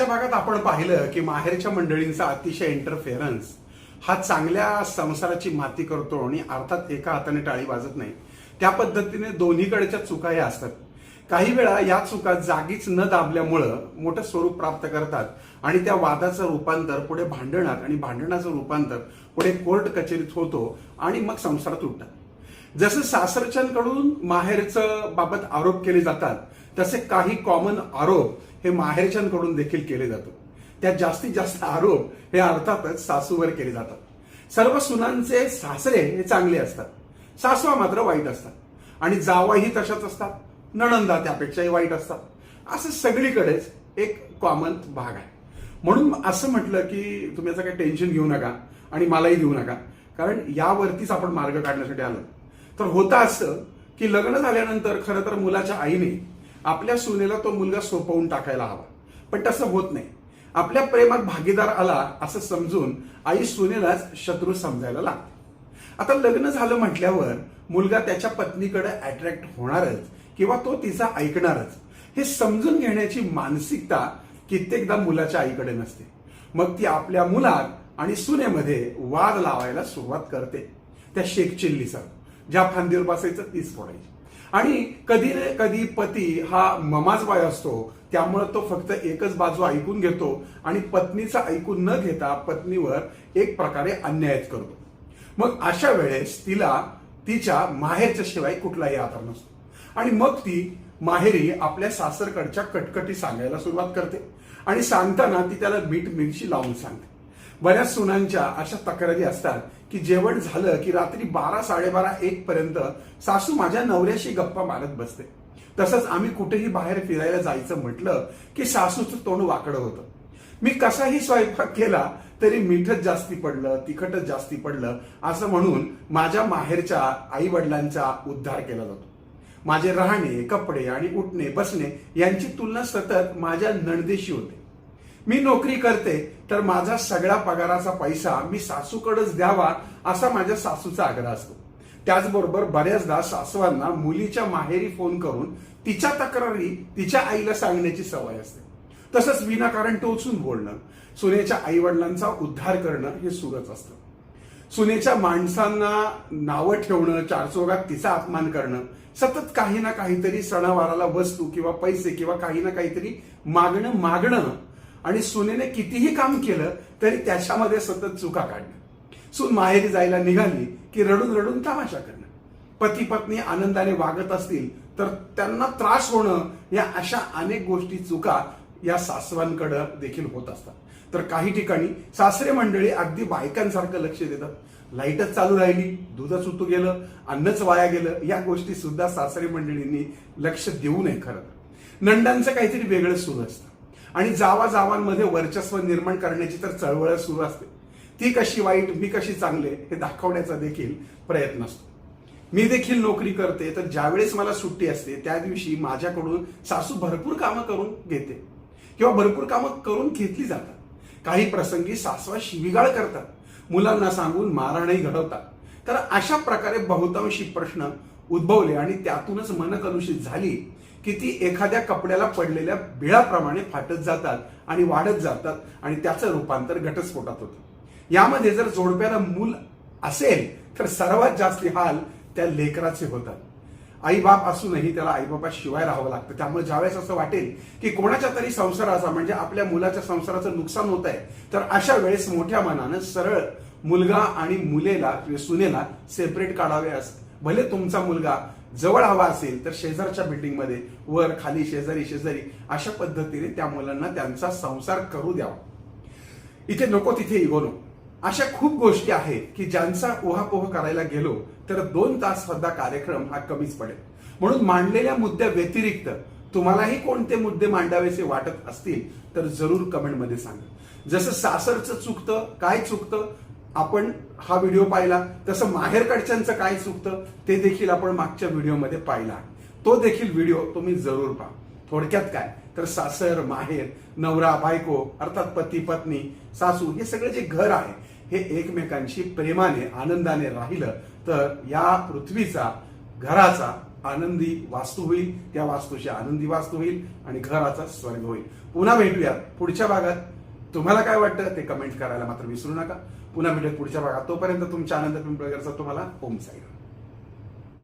आजच्या भागात आपण पाहिलं की माहेरच्या मंडळींचा अतिशय इंटरफेरन्स हा चांगल्या संसाराची माती करतो आणि अर्थात एका हाताने टाळी वाजत नाही. त्या पद्धतीने दोन्हीकडच्या चुका या असतात. काही वेळा या चुका जागीच न दाबल्यामुळं मोठं स्वरूप प्राप्त करतात आणि त्या वादाचं रूपांतर पुढे भांडणात आणि भांडणाचं रूपांतर पुढे कोर्ट कचेरीत होतो आणि मग संसार तुटतात जसं सासरच्यांकडून माहेरचं बाबत आरोप केले जातात तसे काही कॉमन आरोप हे माहेरच्यांकडून देखील केले जातात. त्यात जास्तीत जास्त आरोप हे अर्थातच सासूवर केले जातात. सर्व सुनांचे सासरे हे चांगले असतात. सासवा मात्र वाईट असतात. आणि जावाही तशाच असतात. नणंदा त्यापेक्षाही वाईट असतात. असं सगळीकडेच एक कॉमन भाग आहे. म्हणून असं म्हटलं की तुम्ही याचं काही टेन्शन घेऊ नका आणि मलाही देऊ नका. कारण यावरतीच आपण मार्ग काढण्यासाठी आलो. तर होतं असं की लग्न झाल्यानंतर खरं तर मुलाच्या आईने आपल्या सुनेला तो मुलगा सोपवून टाकायला हवा. पण तसं होत नाही. आपल्या प्रेमात भागीदार आला असं समजून आई सुनेलाच शत्रू समजायला लागते. आता लग्न झालं म्हटल्यावर मुलगा त्याच्या पत्नीकडे अट्रॅक्ट होणारच किंवा तो तिचा ऐकणारच. हे समजून घेण्याची मानसिकता कित्येकदा मुलाच्या आईकडे नसते. मग ती आपल्या मुलात आणि सुनेमध्ये वाद लावायला सुरुवात करते. त्या शेख चिल्लीचा ज्या फांदीवर बसायचं तीच फोडायची आणि कधी कधी पती हा ममाज बाय असतो त्यामुळे तो फक्त एकच बाजू ऐकून घेतो आणि पत्नीचं ऐकून न घेता पत्नीवर एक प्रकारे अन्यायच करतो. मग अशा वेळेस तिला तिच्या माहेरच्या शिवाय कुठलाही आधार नसतो. आणि मग ती माहेरी आपल्या सासरकडच्या कटकटी सांगायला सुरुवात करते आणि सांगताना ती त्याला मीठ मिरची लावून सांगते. बऱ्याच सुनांच्या अशा तक्रारी असतात की जेवण झालं की रात्री बारा साडेबारा एक पर्यंत सासू माझ्या नवऱ्याशी गप्पा मारत बसते. तसंच आम्ही कुठेही बाहेर फिरायला जायचं म्हटलं की सासूचं तोंड वाकडं होतं. मी कसाही स्वयंपाक केला तरी मीठच जास्ती पडलं तिखटच जास्ती पडलं असं म्हणून माझ्या माहेरच्या आई वडिलांचा उद्धार केला जातो. माझे राहणे कपडे आणि उठणे बसणे यांची तुलना सतत माझ्या नणदेशी होते. मी नोकरी करते तर माझा सगळा पगाराचा पैसा मी सासूकडेच द्यावा असा माझ्या सासूचा आग्रह असतो. त्याचबरोबर बऱ्याचदा सासवांना मुलीच्या माहेरी फोन करून तिच्या तक्रारी तिच्या आईला सांगण्याची सवय असते. तसंच विनाकारण टोचून बोलणं सुनेच्या आई वडिलांचा उद्धार करणं हे सुरच असतं. सुनेच्या माणसांना नावं ठेवणं चारचौघात तिचा अपमान करणं सतत काही ना काहीतरी सणावाराला वस्तू किंवा पैसे किंवा काही ना काहीतरी मागणं मागणं आणि सुनेने कितीही काम केलं तरी त्याच्यामध्ये सतत चुका काढणं. सून माहेरी जायला निघाली की रडून रडून तमाशा करणं. पती पत्नी आनंदाने वागत असतील तर त्यांना त्रास होणं या अशा अनेक गोष्टी चुका या सासवांकडं देखील होत असतात. तर काही ठिकाणी सासरे मंडळी अगदी बायकांसारखं लक्ष देतात. लाईटच चालू राहिली दूधच उतू गेलं अन्नच वाया गेलं या गोष्टी सुद्धा सासरे मंडळींनी लक्ष देऊ नये खरं नंडांचं नंदांचं काहीतरी वेगळं सुरू असतं. आणि जावा जावांमध्ये वर्चस्व निर्माण करण्याची तर चळवळ सुरू असते. ती कशी वाईट मी कशी चांगले हे दाखवण्याचा देखील प्रयत्न असतो. मी देखील नोकरी करते तर ज्यावेळेस मला सुट्टी असते त्या दिवशी माझ्याकडून सासू भरपूर कामं करून घेते. किंवा भरपूर कामं करून घेतली जातात. काही प्रसंगी सासवा शिविगाळ करतात. मुलांना सांगून मारणही घडवतात. तर अशा प्रकारे बहुतांशी प्रश्न उद्भवले आणि त्यातूनच मन कलुषित झाली की ती एखाद्या कपड्याला पडलेल्या बिळाप्रमाणे फाटत जातात आणि वाढत जातात आणि त्याचं रूपांतर घटस्फोटात होतं. यामध्ये जर जोडप्याला मूल असेल तर सर्वात जास्ती हाल त्या लेकराचे होतात. आई बाप असूनही त्याला आईबापा शिवाय राहावं लागतं. त्यामुळे ज्यावेळेस असं वाटेल की कोणाच्या तरी संसाराचा म्हणजे आपल्या मुलाच्या संसाराचं नुकसान होत आहे तर अशा वेळेस मोठ्या मनानं सरळ मुलगा आणि मुलेला सुनेला सेपरेट काढावे असते भले तुमचा मुलगा जवळ हवा असेल तर शेजारच्या बिल्डिंगमध्ये वर खाली शेजारी शेजारी अशा पद्धतीने त्या मुलांना त्यांचा संसार करू द्यावा. इथे नको तिथे इगोनो अशा खूप गोष्टी आहेत की ज्यांचा उहापोह करायला गेलो तर दोन तास सुद्धा कार्यक्रम हा कमीच पडेल. म्हणून मांडलेल्या मुद्द्या व्यतिरिक्त तुम्हालाही कोणते मुद्दे मांडावेसे वाटत असतील तर जरूर कमेंटमध्ये सांगा. जसं सासरचं चुकतं काय चुकतं आपण हा व्हिडिओ पाहिला तसं माहेरकडच्यांचं काय चुकतं ते देखील आपण मागच्या व्हिडिओमध्ये पाहिला. तो देखील व्हिडिओ तुम्ही जरूर पहा. थोडक्यात काय? तर सासर माहेर नवरा बायको अर्थात पती पत्नी सासू हे सगळे जे घर आहे हे एकमेकांशी प्रेमाने आनंदाने राहिलं तर या पृथ्वीचा घराचा आनंदी वास्तू होईल. त्या वास्तूची आनंदी वास्तू होईल आणि घराचा स्वर्ग होईल. पुन्हा भेटूयात पुढच्या भागात. तुम्हाला काय वाटतं ते कमेंट करायला मात्र विसरू नका. पुन्हा भेटत पुढच्या भागात. तोपर्यंत तुमच्या आनंद पिंपळकरचा तुम्हाला ओम साईराम